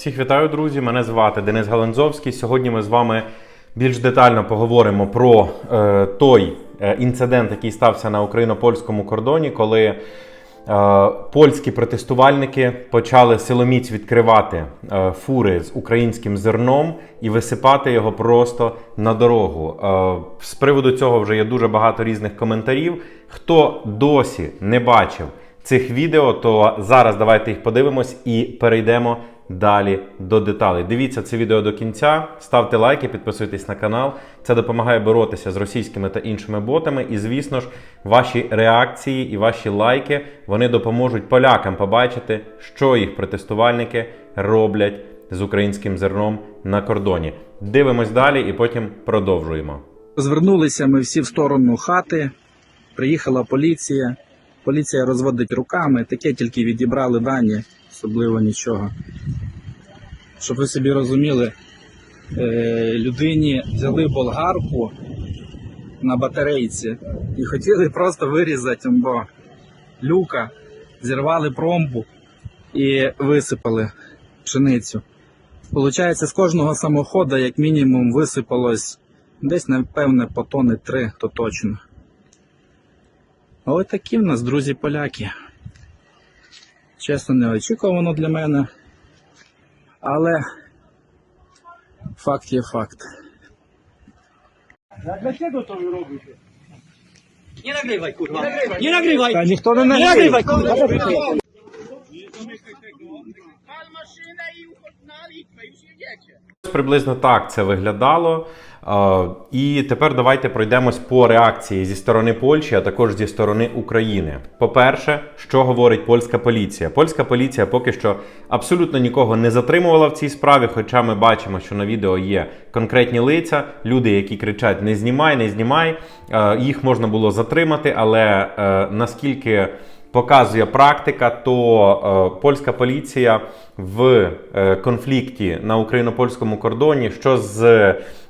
Всіх вітаю, друзі! Мене звати Денис Галанзовський. Сьогодні ми з вами більш детально поговоримо про е, той е, інцидент, який стався на україно-польському кордоні, коли е, польські протестувальники почали силоміць відкривати е, фури з українським зерном і висипати його просто на дорогу. Е, з приводу цього вже є дуже багато різних коментарів. Хто досі не бачив цих відео, то зараз давайте їх подивимось і перейдемо далі до деталей. Дивіться це відео до кінця, ставте лайки, підписуйтесь на канал. Це допомагає боротися з російськими та іншими ботами. І, звісно ж, ваші реакції і ваші лайки вони допоможуть полякам побачити, що їх протестувальники роблять з українським зерном на кордоні. Дивимось далі і потім продовжуємо. Звернулися ми всі в сторону хати. Приїхала поліція. Поліція розводить руками, таке тільки відібрали дані, особливо нічого. Щоб ви собі розуміли, е, людині взяли болгарку на батарейці і хотіли просто вирізати бо люка, зірвали промбу і висипали пшеницю. Получається, з кожного самохода, як мінімум, висипалось десь, напевне, по тони три, то точно. Ось такі в нас друзі поляки. Чесно, неочікувано для мене. Але факт є факт. A dlaczego to wy robicie? Nie nagrywaj, kurwa. Nie nagrywaj! Та ніхто не Nie нагрів. nagrywaj, kurwa! Pal maszynę i uchodź na Litwę, już jedziecie. Ось Приблизно так це виглядало. І тепер давайте пройдемось по реакції зі сторони Польщі, а також зі сторони України. По-перше, що говорить польська поліція? Польська поліція поки що абсолютно нікого не затримувала в цій справі, хоча ми бачимо, що на відео є конкретні лиця, люди, які кричать: не знімай, не знімай. Е, Їх можна було затримати, але е, наскільки показує практика, то е, польська поліція в е, конфлікті на україно-польському кордоні, що з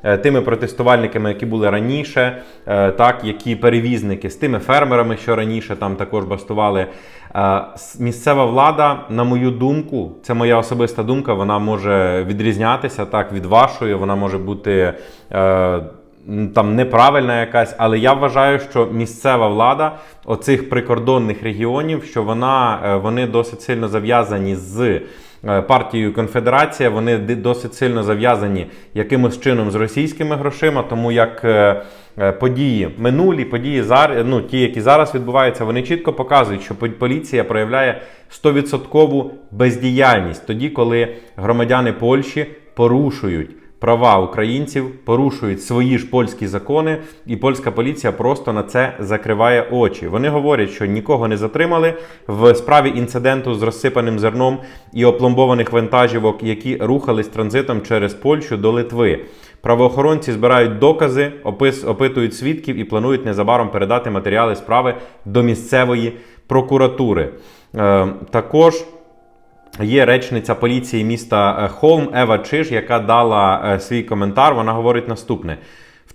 е, тими протестувальниками, які були раніше, е, так які перевізники, з тими фермерами, що раніше там також бастували. Е, місцева влада, на мою думку, це моя особиста думка, вона може відрізнятися так від вашої, вона може бути. Е, там неправильна якась, але я вважаю, що місцева влада оцих прикордонних регіонів, що вона е, вони досить сильно зав'язані з е, партією Конфедерація, вони досить сильно зав'язані якимось чином з російськими грошима, тому як. е, Події минулі, події зараз, ну ті, які зараз відбуваються, вони чітко показують, що поліція проявляє 100% бездіяльність тоді, коли громадяни Польщі порушують права українців, порушують свої ж польські закони, і польська поліція просто на це закриває очі. Вони говорять, що нікого не затримали в справі інциденту з розсипаним зерном і опломбованих вантажівок, які рухались транзитом через Польщу до Литви. Правоохоронці збирають докази, опис, опитують свідків і планують незабаром передати матеріали справи до місцевої прокуратури. Е, також Є речниця поліції міста е, Холм Ева Чиж, яка дала е, свій коментар. Вона говорить наступне.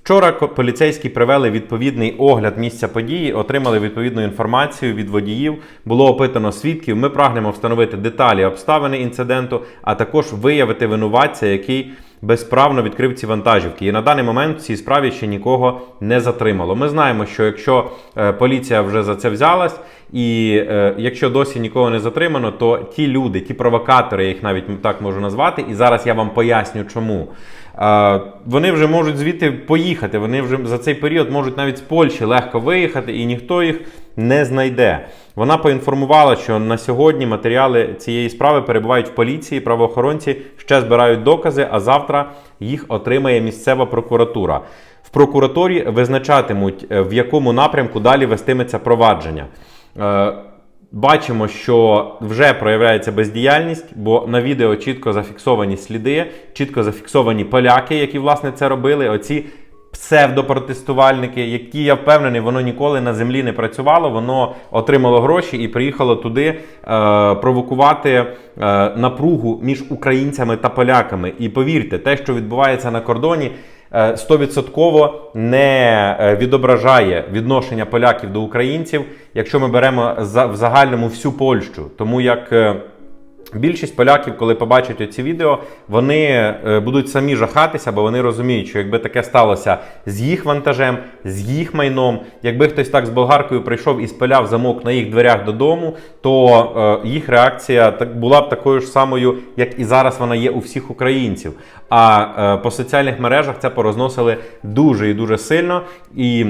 Вчора поліцейські привели відповідний огляд місця події, отримали відповідну інформацію від водіїв. Було опитано свідків. Ми прагнемо встановити деталі обставини інциденту, а також виявити винуватця, який безправно відкрив ці вантажівки. І на даний момент в цій справі ще нікого не затримало. Ми знаємо, що якщо е, поліція вже за це взялась, і е, якщо досі нікого не затримано, то ті люди, ті провокатори, я їх навіть так можу назвати, і зараз я вам поясню, чому. Е, вони вже можуть звідти поїхати. Вони вже за цей період можуть навіть з Польщі легко виїхати, і ніхто їх не знайде. Вона поінформувала, що на сьогодні матеріали цієї справи перебувають в поліції, правоохоронці ще збирають докази, а завтра їх отримає місцева прокуратура. В прокуратурі визначатимуть, е, в якому напрямку далі вестиметься провадження. Бачимо, що вже проявляється бездіяльність, бо на відео чітко зафіксовані сліди, чітко зафіксовані поляки, які власне це робили. Оці псевдопротестувальники, які я впевнений, воно ніколи на землі не працювало. Воно отримало гроші і приїхало туди е, провокувати е, напругу між українцями та поляками. І повірте, те, що відбувається на кордоні. Е, Стовідсотково не е, відображає відношення поляків до українців, якщо ми беремо в загальному всю Польщу. Тому як е, Більшість поляків, коли побачать оці відео, вони е, будуть самі жахатися, бо вони розуміють, що якби таке сталося з їх вантажем, з їх майном, якби хтось так з болгаркою прийшов і спиляв замок на їх дверях додому, то е, їх реакція так була б такою ж самою, як і зараз вона є у всіх українців. А е, по соціальних мережах це порозносили дуже і дуже сильно. І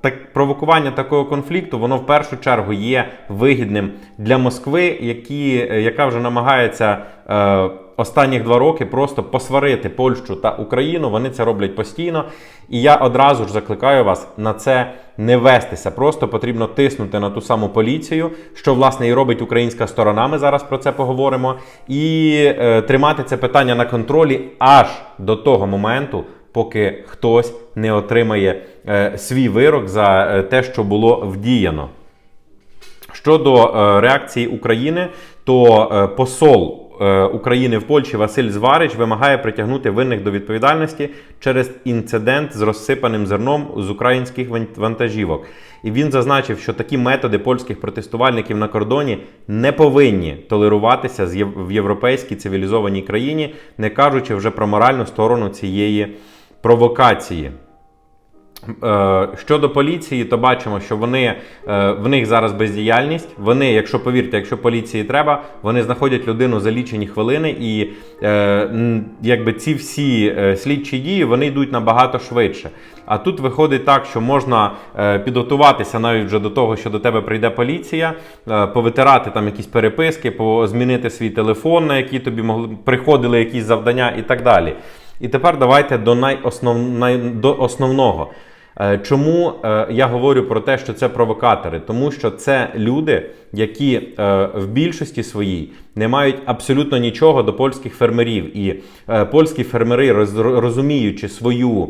так провокування такого конфлікту воно в першу чергу є вигідним для Москви, які, е, яка вже намагається е, останніх два роки просто посварити Польщу та Україну. Вони це роблять постійно. І я одразу ж закликаю вас на це не вестися. Просто потрібно тиснути на ту саму поліцію, що власне і робить українська сторона. Ми зараз про це поговоримо, і е, тримати це питання на контролі аж до того моменту поки хтось не отримає свій вирок за е, те, що було вдіяно. Щодо е, реакції України, то е, посол е, України в Польщі Василь Зварич вимагає притягнути винних до відповідальності через інцидент з розсипаним зерном з українських вантажівок. І він зазначив, що такі методи польських протестувальників на кордоні не повинні толеруватися в європейській цивілізованій країні, не кажучи вже про моральну сторону цієї провокації. Е, Щодо поліції, то бачимо, що вони е, в них зараз бездіяльність. Вони, якщо повірте, якщо поліції треба, вони знаходять людину за лічені хвилини, і е, якби ці всі слідчі дії вони йдуть набагато швидше. А тут виходить так, що можна підготуватися навіть вже до того, що до тебе прийде поліція, повитирати там якісь переписки, змінити свій телефон, на який тобі могли приходили якісь завдання і так далі. І тепер давайте до найоснов... най... до основного. Е, Чому е, я говорю про те, що це провокатори? Тому що це люди, які е, в більшості своїй не мають абсолютно нічого до польських фермерів. І польські фермери, роз- розуміючи свою.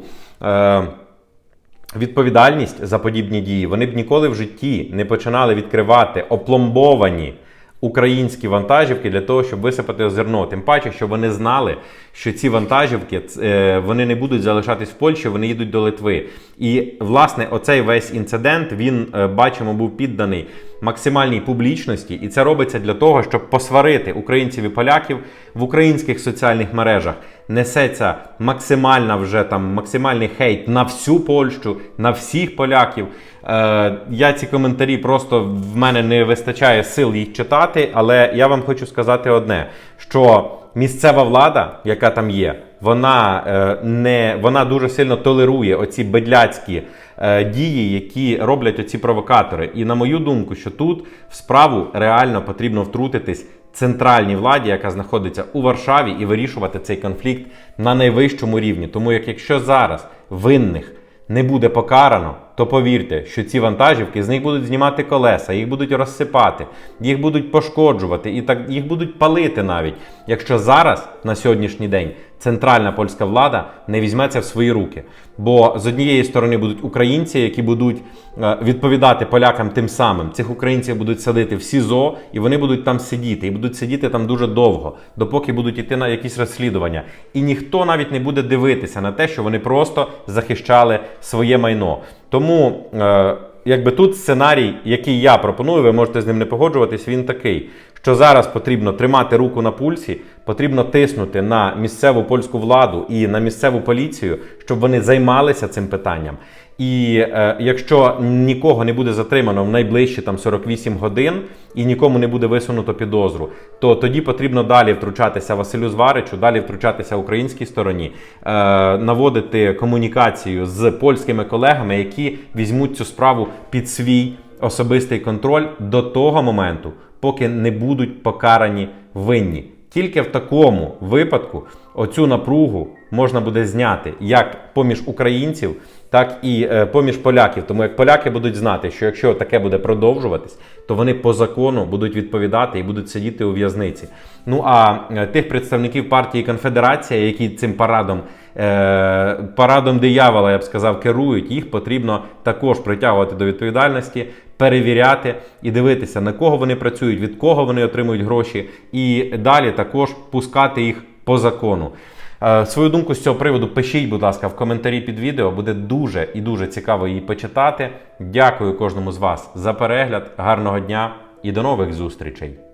Відповідальність за подібні дії вони б ніколи в житті не починали відкривати опломбовані українські вантажівки для того, щоб висипати зерно. Тим паче, що вони знали, що ці вантажівки е, вони не будуть залишатись в Польщі, вони їдуть до Литви. І власне оцей весь інцидент він е, бачимо був підданий максимальній публічності, і це робиться для того, щоб посварити українців і поляків в українських соціальних мережах. Несеться максимальна вже там максимальний хейт на всю Польщу, на всіх поляків. Е, я ці коментарі просто в мене не вистачає сил їх читати, але я вам хочу сказати одне: що місцева влада, яка там є, вона е, не вона дуже сильно толерує оці бедляцькі е, дії, які роблять оці провокатори. І на мою думку, що тут в справу реально потрібно втрутитись центральній владі, яка знаходиться у Варшаві, і вирішувати цей конфлікт на найвищому рівні. Тому як якщо зараз винних не буде покарано, то повірте, що ці вантажівки з них будуть знімати колеса, їх будуть розсипати, їх будуть пошкоджувати і так їх будуть палити навіть. Якщо зараз на сьогоднішній день центральна польська влада не візьме це в свої руки. Бо з однієї сторони будуть українці, які будуть е, відповідати полякам тим самим. Цих українців будуть садити в СІЗО, і вони будуть там сидіти, і будуть сидіти там дуже довго, допоки будуть йти на якісь розслідування. І ніхто навіть не буде дивитися на те, що вони просто захищали своє майно. Тому. Е, Якби тут сценарій, який я пропоную, ви можете з ним не погоджуватись, він такий, що зараз потрібно тримати руку на пульсі, потрібно тиснути на місцеву польську владу і на місцеву поліцію, щоб вони займалися цим питанням. І е, якщо нікого не буде затримано в найближчі там 48 годин і нікому не буде висунуто підозру, то тоді потрібно далі втручатися Василю Зваричу, далі втручатися українській стороні, е, наводити комунікацію з польськими колегами, які візьмуть цю справу під свій особистий контроль до того моменту, поки не будуть покарані винні. Тільки в такому випадку оцю напругу можна буде зняти як поміж українців, так і е, поміж поляків. Тому як поляки будуть знати, що якщо таке буде продовжуватись, то вони по закону будуть відповідати і будуть сидіти у в'язниці. Ну а е, тих представників партії Конфедерація, які цим парадом е, парадом диявола, я б сказав, керують, їх потрібно також притягувати до відповідальності, перевіряти і дивитися, на кого вони працюють, від кого вони отримують гроші, і далі також пускати їх по закону. Е, Свою думку з цього приводу пишіть, будь ласка, в коментарі під відео. Буде дуже і дуже цікаво її почитати. Дякую кожному з вас за перегляд. Гарного дня і до нових зустрічей!